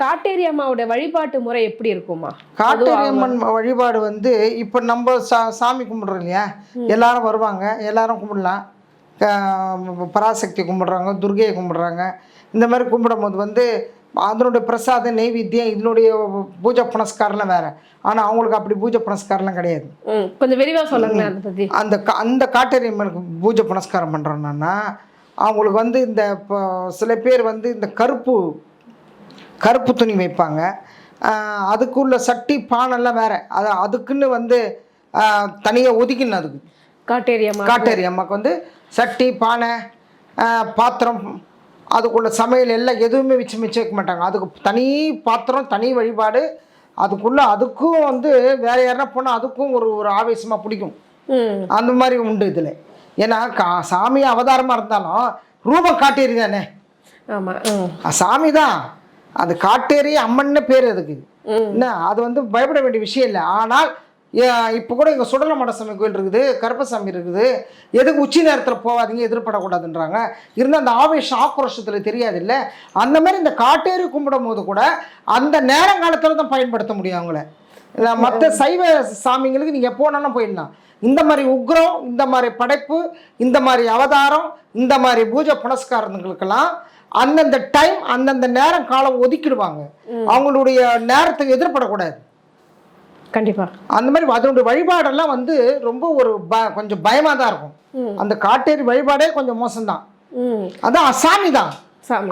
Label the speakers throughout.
Speaker 1: காட்டேரி அம்மாவோட வழிபாட்டு முறை எப்படி இருக்குமா
Speaker 2: காட்டேரியம்மன் வழிபாடு வந்து இப்போ நம்ம சா சாமி கும்பிட்றோம் இல்லையா? எல்லாரும் வருவாங்க. எல்லாரும் கும்பிடலாம். பராசக்தி கும்பிட்றாங்க துர்கையை கும்பிட்றாங்க. இந்த மாதிரி கும்பிடும்போது வந்து அதனுடைய பிரசாதம் நெய்வேத்தியம் இதனுடைய பூஜை புனஸ்காரம்லாம் வேறு. ஆனால் அவங்களுக்கு அப்படி பூஜை புனஸ்காரம்லாம் கிடையாது.
Speaker 1: கொஞ்சம் விரிவா சொல்லுங்களேன் அதை பத்தி.
Speaker 2: அந்த அந்த காட்டேரியம்மனுக்கு பூஜை புனஸ்காரம் பண்ணுறோன்னா அவங்களுக்கு வந்து இந்த இப்போ சில பேர் வந்து இந்த கருப்பு கருப்பு துணி வைப்பாங்க. அதுக்குள்ள சட்டி பானைலாம் வேற. அது அதுக்குன்னு வந்து தனியாக ஒதுக்கின்னு அதுக்கு.
Speaker 1: காட்டேரி அம்மா
Speaker 2: காட்டேரி அம்மாவுக்கு வந்து சட்டி பானை பாத்திரம் அதுக்குள்ள சமையல் எல்லாம் எதுவுமே வச்சு மிச்சம் வைக்க மாட்டாங்க. அதுக்கு தனி பாத்திரம் தனி வழிபாடு. அதுக்குள்ளே அதுக்கும் வந்து வேற யாருன்னா போனால் அதுக்கும் ஒரு ஒரு ஆவேசமாக பிடிக்கும். அந்த மாதிரி உண்டு இதில். ஏன்னா கா சாமி அவதாரமாக இருந்தாலும் ரூபம் காட்டேரி தானே.
Speaker 1: ஆமா ம்.
Speaker 2: அஹ் சாமி தான். அது காட்டேரி அம்மன்னு பேர் அதுக்கு. என்ன? அது வந்து பயப்பட வேண்டிய விஷயம் இல்லை. ஆனால் இப்போ கூட இங்கே சுடலமட சாமி கோயில் இருக்குது கருப்பசாமி இருக்குது. எதுக்கு உச்சி நேரத்தில் போகாதீங்க எதிர்படக்கூடாதுன்றாங்க. இருந்தால் அந்த ஆவேஷம் ஆக்ரோஷத்தில் தெரியாது இல்லை அந்த மாதிரி இந்த காட்டேரி கும்பிடும் போது கூட அந்த நேரங்காலத்தில் தான் பயன்படுத்த முடியும் அவங்கள. மற்ற சைவ சாமிங்களுக்கு நீங்கள் வேணாலும் போயிடலாம். இந்த மாதிரி உக்ரம் இந்த மாதிரி படைப்பு இந்த மாதிரி அவதாரம் இந்த மாதிரி பூஜை புனஸ்காரங்களுக்கெல்லாம் அந்தந்த டைம் அந்தந்த நேரம் காலம் ஒதுக்கிடுவாங்க. அவங்களுடைய நேரத்துக்கு எதிர்படக்கூடாது.
Speaker 1: கண்டிப்பா.
Speaker 2: அந்த மாதிரி அதனுடைய வழிபாடெல்லாம் வந்து ரொம்ப ஒரு ப கொஞ்சம் பயமாக தான் இருக்கும். அந்த காட்டேரி வழிபாடே கொஞ்சம் மோசம்தான். அதான் சாமி தான்.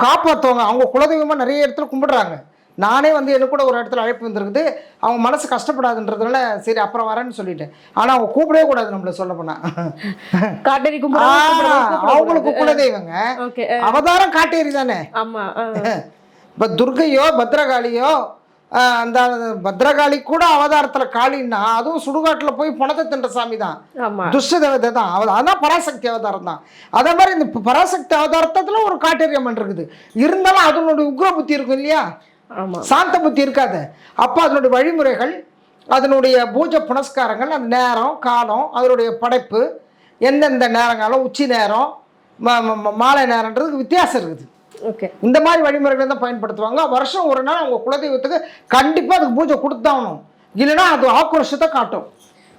Speaker 2: காப்பாற்றுவாங்க அவங்க குலதெய்வமாக நிறைய இடத்துல கும்பிடுறாங்க. நானே வந்து எனக்கு கூட ஒரு இடத்துல அழைப்பு வந்திருக்குது. அவங்க மனசு கஷ்டப்படாதுன்றதுனால சரி அப்புறம் வரேன்னு சொல்லிட்டேன். ஆனால் அவங்க கூப்பிடவே கூடாது நம்மள சொல்ல போனா.
Speaker 1: காட்டேரி
Speaker 2: அவங்களுக்கு குலதெய்வங்க.
Speaker 1: ஓகே
Speaker 2: அவதாரம் காட்டேரி தானே. இப்போ துர்கையோ பத்ரகாளியோ அந்த பத்ரகாளி கூட அவதாரத்தில் காளின்னா அதுவும் சுடுகாட்டில் போய் பணத்தை தின்ற சாமி தான். துஷ்ட தேவதை தான். அவ அதான் பராசக்தி அவதாரம் தான். அதே மாதிரி இந்த பராசக்தி அவதாரத்தில் ஒரு காட்டேரியம்மன் இருக்குது. இருந்தாலும் அதனுடைய உக்ர புத்தி இருக்கும் இல்லையா? சாந்த புத்தி இருக்காது. அப்போ அதனுடைய வழிமுறைகள் அதனுடைய பூஜை புனஸ்காரங்கள் அந்த நேரம் காலம் அதனுடைய படைப்பு எந்தெந்த நேரங்காலம் உச்சி நேரம் மாலை நேரன்றதுக்கு வித்தியாசம் இருக்குது.
Speaker 1: ஓகே.
Speaker 2: இந்த மாதிரி வழிமுறைகளை தான் பயன்படுத்துவாங்க. வருஷம் ஒரு நாள் அவங்க குலதெய்வத்துக்கு கண்டிப்பாக அதுக்கு பூஜை கொடுத்தாகணும் இல்லைன்னா அது ஆக்ரோஷத்தை காட்டும்.